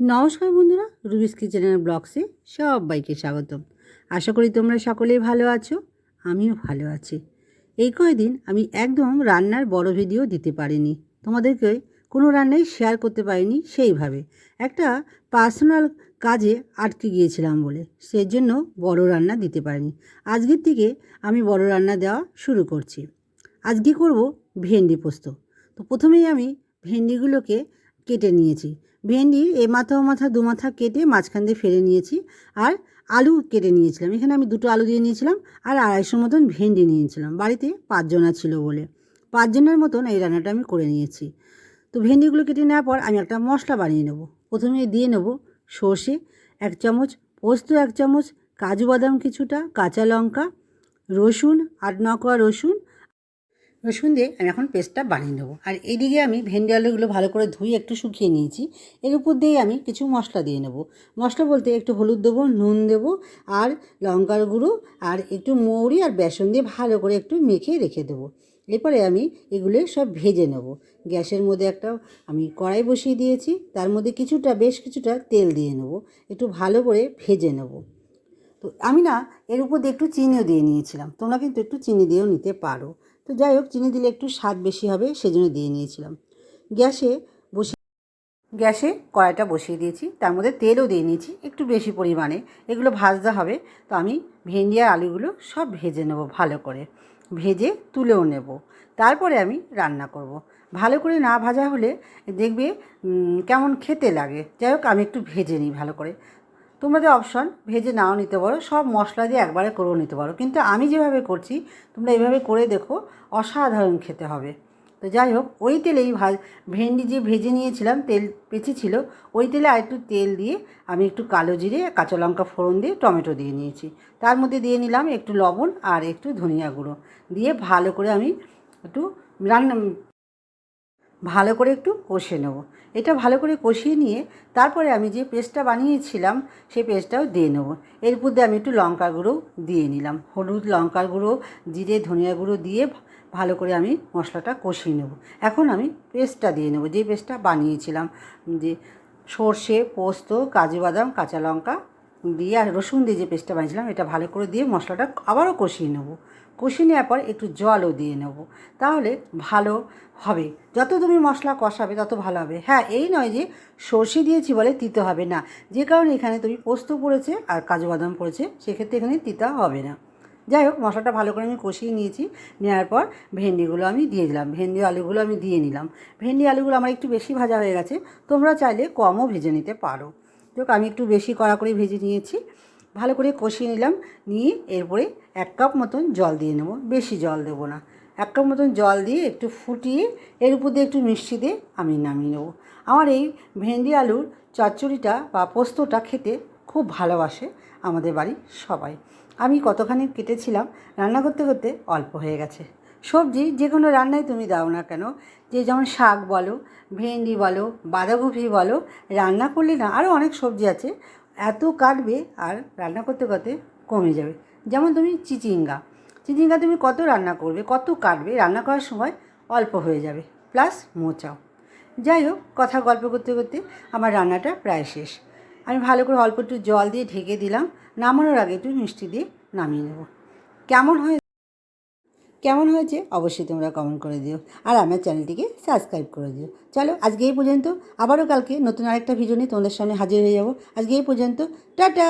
নমস্কার বন্ধুরা, রুবিস কিচেনের ব্লগসে সবাইকে স্বাগতম। আশা করি তোমরা সকলেই ভালো আছো, আমিও ভালো আছি। এই কয়দিন আমি একদম রান্নার বড় ভিডিও দিতে পারিনি। তোমাদেরকে কোনো রান্নাই শেয়ার করতে পারিনি সেইভাবে। একটা পার্সোনাল কাজে আটকে গিয়েছিলাম বলে সেই জন্য বড় রান্না দিতে পারিনি। আজকের থেকে আমি বড় রান্না দেওয়া শুরু করছি। আজকে করব ভেন্ডি পোস্ত। তো প্রথমেই আমি ভেন্ডিগুলোকে কেটে নিয়েছি। ভেন্ডির এ মাথা ও মাথা, দু মাথা কেটে মাঝখান দিয়ে ফেলে নিয়েছি আর আলু কেটে নিয়েছিলাম। এখানে আমি দুটো আলু দিয়ে নিয়েছিলাম আর আড়াইশো মতন ভেন্ডি নিয়েছিলাম। বাড়িতে পাঁচজনা ছিল বলে। পাঁচজনের মতন এই রান্নাটা আমি করে নিয়েছি। তো ভেন্ডিগুলো কেটে নেওয়ার পর আমি একটা মশলা বানিয়ে নেব। প্রথমে দিয়ে নেব সর্ষে, এক চামচ পোস্ত, এক চামচ কাজু বাদাম কিছুটা, কাঁচা লঙ্কা, রসুন, আট ন কোয়া রসুন রসুন দিয়ে আমি এখন পেস্টটা বানিয়ে নেব। আর এদিকে আমি ভেন্ডি আলুগুলো ভালো করে ধুয়ে একটু শুকিয়ে নিয়েছি। এর উপর দিয়ে আমি কিছু মশলা দিয়ে নেব। মশলা বলতে একটু হলুদ দেবো, নুন দেবো আর লঙ্কার গুঁড়ো আর একটু মৌরি আর বেসন দিয়ে ভালো করে একটু মেখে রেখে দেবো। এরপরে আমি এগুলো সব ভেজে নেব। গ্যাসের মধ্যে একটা আমি কড়াই বসিয়ে দিয়েছি, তার মধ্যে কিছুটা, বেশ কিছুটা তেল দিয়ে নেব। একটু ভালো করে ভেজে নেব। তো আমি না এর উপর দিয়ে একটু চিনিও দিয়ে নিয়েছিলাম। তোমরা কিন্তু একটু চিনি দিয়েও নিতে পারো। তো যাই হোক, চিনি দিলে একটু স্বাদ বেশি হবে, সেজন্য দিয়ে নিয়েছিলাম। গ্যাসে বসে গ্যাসে কড়াইটা বসিয়ে দিয়েছি, তার মধ্যে তেলও দিয়ে নিয়েছি, একটু বেশি পরিমাণে। এগুলো ভাজতে হবে, তো আমি ভেন্ডি আর আলুগুলো সব ভেজে নেব ভালো করে। ভেজে তুলেও নেব। তারপরে আমি রান্না করব। ভালো করে না ভাজা হলে দেখবে কেমন খেতে লাগে। যাই হোক, আমি একটু ভেজে নিই ভালো করে। তোমাদের অপশন ভেজে নাও নিতে পারো, সব মশলা দিয়ে একবারে করেও নিতে পারো। কিন্তু আমি যেভাবে করছি, তোমরা এভাবে করে দেখো, অসাধারণ খেতে হবে। তো যাই হোক, ওই তেলেই ভাজ, ভেন্ডি যে ভেজে নিয়েছিলাম, তেল বেঁচেছিল ওই তেলে আর একটু তেল দিয়ে আমি একটু কালো জিরে, কাঁচা লঙ্কা ফোড়ন দিয়ে টমেটো দিয়ে নিয়েছি। তার মধ্যে দিয়ে নিলাম একটু লবণ আর একটু ধনিয়া গুঁড়ো। দিয়ে ভালো করে আমি একটু রান্না ভালো করে একটু কষে নেব। এটা ভালো করে কষিয়ে নিয়ে তারপরে আমি যে পেস্টটা বানিয়েছিলাম, সেই পেস্টটাও দিয়ে নেব। এর মধ্যে আমি একটু লঙ্কার গুঁড়ো দিয়ে নিলাম। হলুদ লঙ্কার গুঁড়ো, জিরে, ধনিয়া গুঁড়ো দিয়ে ভালো করে আমি মশলাটা কষিয়ে নেব। এখন আমি পেস্টটা দিয়ে নেব। যে পেস্টটা বানিয়েছিলাম, যে সর্ষে, পোস্ত, কাজু বাদাম, কাঁচা লঙ্কা দিয়ে আর রসুন দিয়ে যে পেস্টটা বানিয়েছিলাম, এটা ভালো করে দিয়ে মশলাটা আবারও কষিয়ে নেব। কষিয়ে নেওয়ার পর একটু জলও দিয়ে নেব। তাহলে ভালো হবে। যত তুমি মশলা কষাবে, তত ভালো হবে। হ্যাঁ এই নয় যে সর্ষে দিয়েছি বলে তিতে হবে না। যে কারণে এখানে তুমি পোস্ত পড়েছে আর কাজু বাদাম পড়েছে, সেক্ষেত্রে এখানে তিতা হবে না। যাই হোক, মশলাটা ভালো করে আমি কষিয়ে নিয়েছি। নেওয়ার পর ভেন্ডিগুলো আমি দিয়ে দিলাম। ভেন্ডি আলুগুলো আমি দিয়ে নিলাম। ভেন্ডি আলুগুলো আমার একটু বেশি ভাজা হয়ে গেছে, তোমরা চাইলে কমও ভেজে নিতে পারো। যাক, আমি একটু বেশি কড়া করে ভেজে নিয়েছি। ভালো করে কষিয়ে নিলাম, নিয়ে এরপরে এক কাপ মতন জল দিয়ে নেব। বেশি জল দেবো না। এক কাপ মতন জল দিয়ে একটু ফুটিয়ে এর উপর দিয়ে একটু মিষ্টি দিয়ে আমি নামিয়ে নেব। আমার এই ভেন্ডি আলুর চচ্চড়িটা বা পোস্তটা খেতে খুব ভালোবাসে আমাদের বাড়ির সবাই। আমি কতখানি কেটেছিলাম, রান্না করতে করতে অল্প হয়ে গেছে। সবজি যে কোনো রান্নায় তুমি দাও না কেন? যে যেমন শাক বলো, ভেন্ডি বলো, বাঁধাকপি বলো, রান্না করলে না আরও অনেক সবজি আছে। এত কাটবে আর রান্না করতে করতে কমে যাবে। যেমন তুমি চিচিঙ্গা। চিচিঙ্গা তুমি কত রান্না করবে, কত কাটবে, রান্না করার সময় অল্প হয়ে যাবে, প্লাস মোচাও। যাই হোক, কথা গল্প করতে করতে আমার রান্নাটা প্রায় শেষ। আমি ভালো করে অল্প একটু জল দিয়ে ঢেকে দিলাম, নামানোর আগে একটু মিষ্টি দিয়ে নামিয়ে নেব। কেমন হয় কেমন হয়েছে অবশ্যই তোমরা কমেন্ট করে দিও। আর আমার চ্যানেলটিকে সাবস্ক্রাইব করে দিও। চলো আজকে এই পর্যন্ত, আবারও কালকে নতুন আরেকটা ভিডিও নিয়ে তোমাদের সামনে হাজির হয়ে যাব। আজকে এই পর্যন্ত, টাটা!